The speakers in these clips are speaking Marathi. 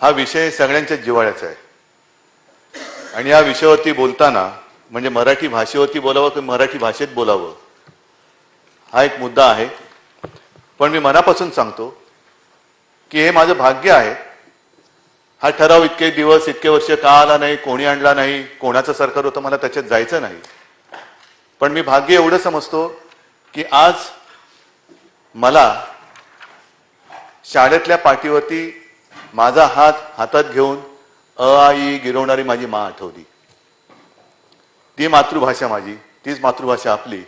हा विषय सगळ्यांच्या जिव्हाळ्याचा आहे. आणि या विषयावरती बोलताना म्हणजे मराठी भाषेवरती बोलावं की मराठी भाषेत बोलावं हा एक मुद्दा आहे. पण मी मनापासून सांगतो की हे माझं भाग्य आहे. हा ठराव इतके दिवस इतके वर्ष का आला नाही कोणी आणला नाही कोणाचं सरकार होतं मला त्याच्यात जायचं नाही. पण मी भाग्य एवढं समजतो की आज मला शाळेतल्या पाठीवरती माझा हात हातात घेऊन अ आई ई गिरवणारी माझी मा आठवली. ती मातृभाषा माझी तीच मातृभाषा आपली.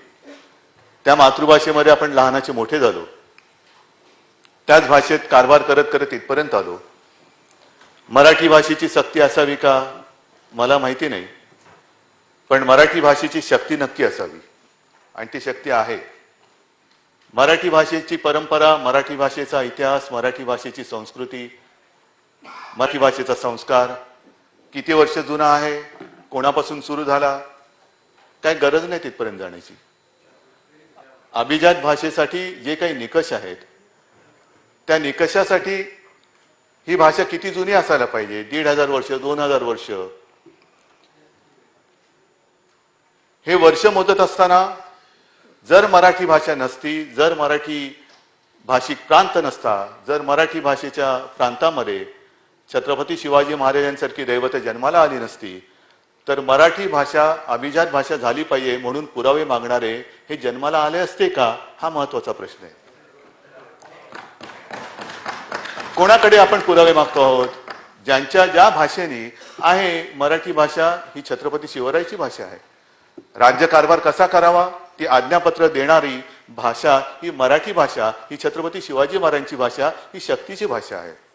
त्या मातृभाषेमध्ये आपण लहानाचे मोठे झालो. त्याच भाषेत कारभार करत करत इथपर्यंत आलो. मराठी भाषेची सक्ती असावी का? मला माहिती नाही. पण मराठी भाषेची शक्ती नक्की असावी. आणि ती शक्ती आहे. मराठी भाषेची परंपरा मराठी भाषेचा इतिहास मराठी भाषेची संस्कृती मराठी भाषेचा संस्कार किती वर्ष जुना आहे कोणापासून सुरू झाला काय गरज नाही तिथपर्यंत जाण्याची. अभिजात भाषेसाठी जे काही निकष आहेत त्या निकषासाठी ही भाषा किती जुनी असायला पाहिजे? दीड हजार वर्ष दोन हजार वर्ष. हे वर्ष मोजत असताना जर मराठी भाषा नसती जर मराठी भाषिक प्रांत नसता जर मराठी भाषेच्या प्रांतामध्ये छत्रपती शिवाजी महाराजांसारखी दैवत जन्माला आली नसती तर मराठी भाषा अभिजात भाषा झाली पाहिजे म्हणून पुरावे मागणारे हे जन्माला आले असते का हा महत्त्वाचा प्रश्न आहे. कोणाकडे आपण पुरावे मागतो आहोत? ज्यांच्या ज्या भाषेने आहे मराठी भाषा ही छत्रपती शिवरायाची भाषा आहे. राज्यकारभार कसा करावा? ती आज्ञापत्र देणारी भाषा ही मराठी भाषा ही छत्रपती शिवाजी महाराजांची भाषा ही शक्तीची भाषा आहे.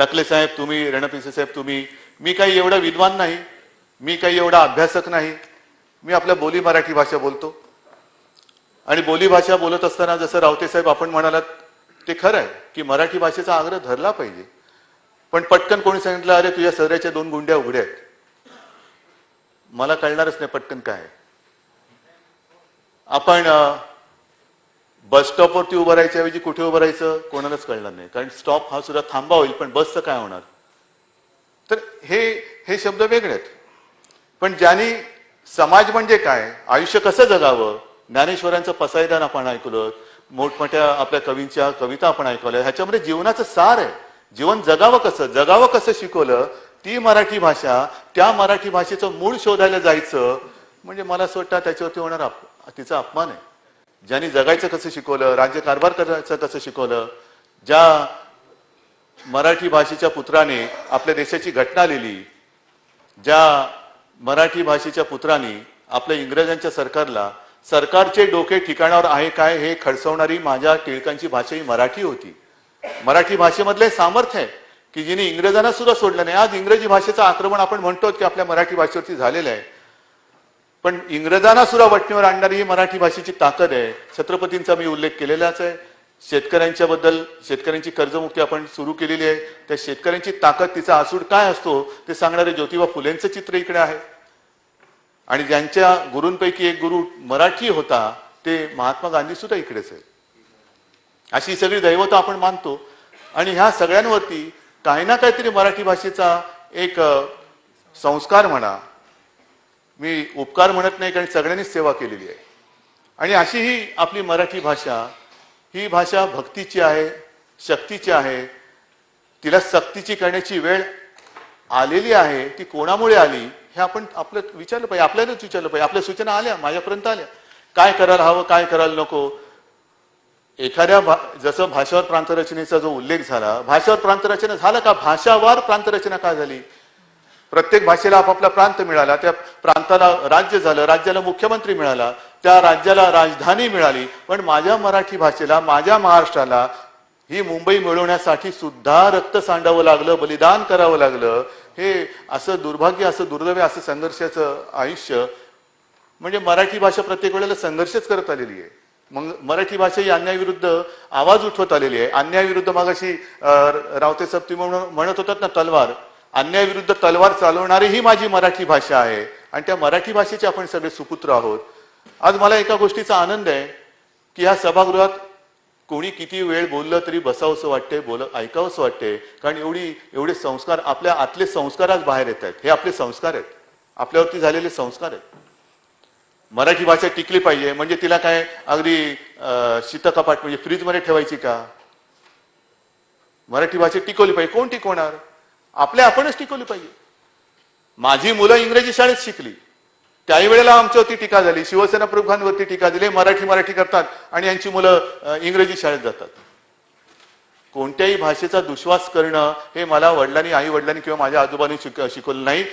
टकले साहेब तुम्ही रणपिसे साहेब तुम्ही. मी काही एवढा विद्वान नाही. मी काही एवढा अभ्यासक नाही. मी आपल्या बोली मराठी भाषा बोलतो. आणि बोली भाषा बोलत असताना जसं रावते साहेब आपण म्हणालात ते खरं आहे की मराठी भाषेचा आग्रह धरला पाहिजे. पण पटकन कोणी सांगितलं अरे तुझ्या सदऱ्याच्या दोन गुंड्या उघड्या आहेत. मला कळणारच नाही पटकन काय आपण बस स्टॉपवरती उभं राहायच्या ऐवजी कुठे उभं राहायचं? कोणालाच कळणार नाही. कारण स्टॉप हा सुद्धा थांबा होईल पण बसचं काय होणार? तर हे हे शब्द वेगळे आहेत. पण ज्यांनी समाज म्हणजे काय आयुष्य कसं जगावं ज्ञानेश्वरांचं पसायदान आपण ऐकलं मोठमोठ्या आपल्या कवींच्या कविता आपण ऐकवल्या ह्याच्यामध्ये जीवनाचं सार आहे. जीवन जगावं कसं जगावं कसं शिकवलं ती मराठी भाषा त्या मराठी भाषेचं मूळ शोधायला जायचं म्हणजे मला असं वाटतं त्याच्यावरती होणार अप- तिचा अपमान आहे. ज्यांनी जगायचं कसं शिकवलं राज्यकारभार करायचं कसं शिकवलं ज्या मराठी भाषेच्या पुत्राने आपल्या देशाची घटना लिहिली ज्या मराठी भाषेच्या पुत्रांनी आपल्या इंग्रजांच्या सरकारला सरकारचे डोके ठिकाणावर आहे काय हे खडसवणारी माझ्या टिळकांची भाषा ही मराठी होती. मराठी भाषेमधले सामर्थ्य आहे की जिने इंग्रजांना सुद्धा सोडलं नाही. आज इंग्रजी भाषेचं आक्रमण आपण म्हणतो की आपल्या मराठी भाषेवरती झालेलं आहे. पण इंग्रजांना सुद्धा वटणीवर आणणारी ही मराठी भाषेची ताकद आहे. छत्रपतींचा मी उल्लेख केलेलाच आहे. शेतकऱ्यांच्या बद्दल शेतकऱ्यांची कर्जमुक्ती आपण सुरू केलेली आहे. त्या शेतकऱ्यांची ताकद तिचा आसूड काय असतो ते सांगणारे ज्योतिबा फुलेंचं चित्र इकडे आहे. आणि ज्यांच्या गुरूंपैकी एक गुरु मराठी होता ते महात्मा गांधी सुद्धा इकडेच आहे अशी सगळी दैवत आपण मानतो. आणि ह्या सगळ्यांवरती काही ना काहीतरी मराठी भाषेचा एक संस्कार म्हणा मी उपकार म्हणत नाही कारण सगळ्यांनीच सेवा केलेली आहे. आणि अशी ही आपली मराठी भाषा ही भाषा भक्तीची आहे शक्तीची आहे. तिला सक्तीची करण्याची वेळ आलेली आहे ती कोणामुळे आली हे आपण आपलं विचारलं पाहिजे आपल्यालाच विचारलं पाहिजे. आपल्या सूचना आल्या माझ्यापर्यंत आल्या. काय करायला हवं काय करायला नको? एखाद्या भा जसं भाषावर प्रांतरचनेचा जो उल्लेख झाला भाषावर प्रांतरचना झालं का? भाषावार प्रांतरचना का झाली? प्रत्येक भाषेला आपापला प्रांत मिळाला. त्या प्रांताला राज्य झालं राज्याला मुख्यमंत्री मिळाला त्या राज्याला राजधानी मिळाली. पण माझ्या मराठी भाषेला माझ्या महाराष्ट्राला ही मुंबई मिळवण्यासाठी सुद्धा रक्त सांडावं लागलं बलिदान करावं लागलं. हे असं दुर्भाग्य असं दुर्दैव असं संघर्षाचं आयुष्य. म्हणजे मराठी भाषा प्रत्येक वेळेला संघर्षच करत आलेली आहे. मग मराठी भाषा ही अन्यायाविरुद्ध आवाज उठवत आलेली आहे. अन्यायाविरुद्ध मागाशी रावते सप्ती म्हणून- म्हणत होतात ना तलवार. अन्यायाविरुद्ध तलवार चालवणारी ही माझी मराठी भाषा आहे. आणि त्या मराठी भाषेचे आपण सगळे सुपुत्र आहोत. आज मला एका गोष्टीचा आनंद आहे की ह्या सभागृहात कोणी किती वेळ बोललं तरी बसावंसं वाटते बोल ऐकावंसं वाटते कारण एवढी एवढे संस्कार आपल्या आतले संस्कार आज बाहेर येत आहेत हे आपले संस्कार आहेत. आपल्यावरती झालेले संस्कार आहेत. मराठी भाषा टिकली पाहिजे. म्हणजे तिला काय अगदी शीतकपाट म्हणजे फ्रीजमध्ये ठेवायची का? मराठी भाषा टिकवली पाहिजे. कोण टिकवणार? आपल्या आपणच टिकवली पाहिजे. माझी मुलं इंग्रजी शाळेत शिकली. त्याही वेळेला आमच्यावरती टीका झाली. शिवसेना प्रमुखांवरती टीका दिली मराठी मराठी करतात आणि यांची मुलं इंग्रजी शाळेत जातात. कोणत्याही भाषेचा दुश्वास करणं हे मला वडिलांनी आई वडिलांनी किंवा माझ्या आजोबांनी शिक शिकवलं नाही.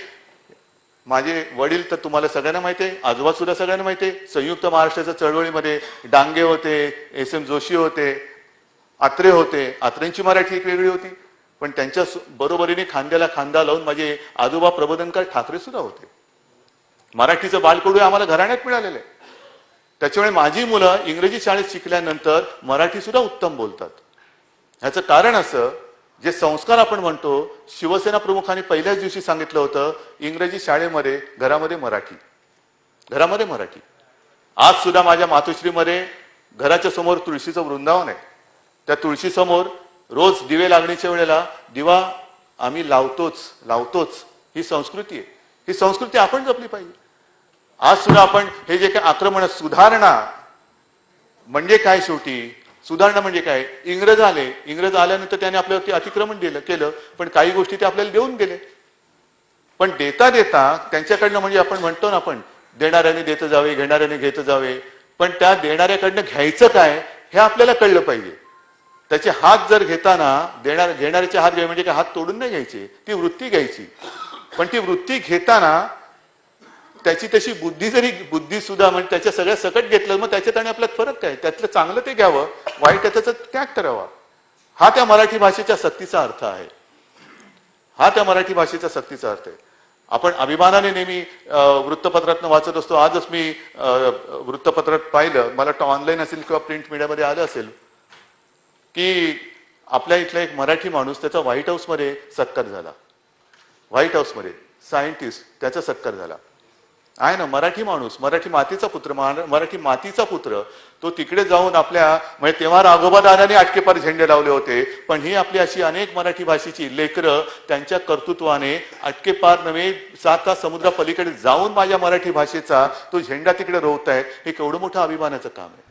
माझे वडील तर तुम्हाला सगळ्यांना माहिती आहे आजोबा सुद्धा सगळ्यांना माहिती आहे. संयुक्त महाराष्ट्राच्या चळवळीमध्ये डांगे होते एस एम जोशी होते आत्रे होते. आत्रेंची मराठी एक वेगळी होती. पण त्यांच्या बरोबरीने खांद्याला खांदा लावून माझे आजोबा प्रबोधनकार ठाकरे सुद्धा होते. मराठीचं बालकडू आम्हाला घराण्यात मिळालेलं आहे. त्याच्यामुळे माझी मुलं इंग्रजी शाळेत शिकल्यानंतर मराठी सुद्धा उत्तम बोलतात. ह्याचं कारण असं जे संस्कार आपण म्हणतो शिवसेना प्रमुखांनी पहिल्याच दिवशी सांगितलं होतं इंग्रजी शाळेमध्ये घरामध्ये मराठी. घरामध्ये मराठी. आज सुद्धा माझ्या मातोश्रीमध्ये घराच्या समोर तुळशीचं वृंदावन आहे. त्या तुळशीसमोर रोज दिवे लागण्याच्या वेळेला दिवा आम्ही लावतोच लावतोच. ही संस्कृती आहे. ही संस्कृती आपण जपली पाहिजे. आज सुद्धा आपण हे जे काही आक्रमण सुधारणा म्हणजे काय शेवटी? सुधारणा म्हणजे काय? इंग्रज आले. इंग्रज आल्यानंतर त्याने आपल्यावरती अतिक्रमण दिलं केलं पण काही गोष्टी ते आपल्याला देऊन गेले. पण देता देता त्यांच्याकडनं म्हणजे आपण म्हणतो ना आपण देणाऱ्याने देत जावे घेणाऱ्याने घेत जावे. पण त्या देणाऱ्याकडनं घ्यायचं काय हे आपल्याला कळलं पाहिजे. त्याचे हात जर घेताना देणार घेणाऱ्याचे हात घ्यावे म्हणजे काय? हात तोडून नाही घ्यायचे. ती वृत्ती घ्यायची. पण ती वृत्ती घेताना त्याची तशी बुद्धी जरी बुद्धी सुद्धा म्हणजे त्याच्या सगळ्या सकट घेतलं मग त्याच्यात आणि आपल्यात फरक काय? त्यातलं चांगलं ते घ्यावं वाईट त्याचा त्याग करावा हा त्या मराठी भाषेच्या सक्तीचा अर्थ आहे. हा त्या मराठी भाषेचा सक्तीचा अर्थ आहे. आपण अभिमानाने नेहमी अं, वृत्तपत्रातनं वाचत असतो. आजच मी वृत्तपत्रात पाहिलं. मला ऑनलाईन असेल किंवा प्रिंट मीडियामध्ये आलं असेल. की आपल्या इथला एक मराठी माणूस त्याचा व्हाईट हाऊसमध्ये सत्कार झाला. व्हाईट हाऊसमध्ये सायंटिस्ट त्याचा सत्कार झाला. आहे ना मराठी माणूस मराठी मातीचा पुत्र मराठी मातीचा पुत्र तो तिकडे जाऊन आपल्या म्हणजे तेव्हा राघोबा दादाने आटकेपार झेंडे लावले होते पण ही आपली अशी अनेक मराठी भाषेची लेकरं त्यांच्या कर्तृत्वाने अटकेपार नव्हे सात समुद्रा पलीकडे जाऊन माझ्या मराठी भाषेचा तो झेंडा तिकडे रोवत हे केवढं मोठं अभिमानाचं काम आहे.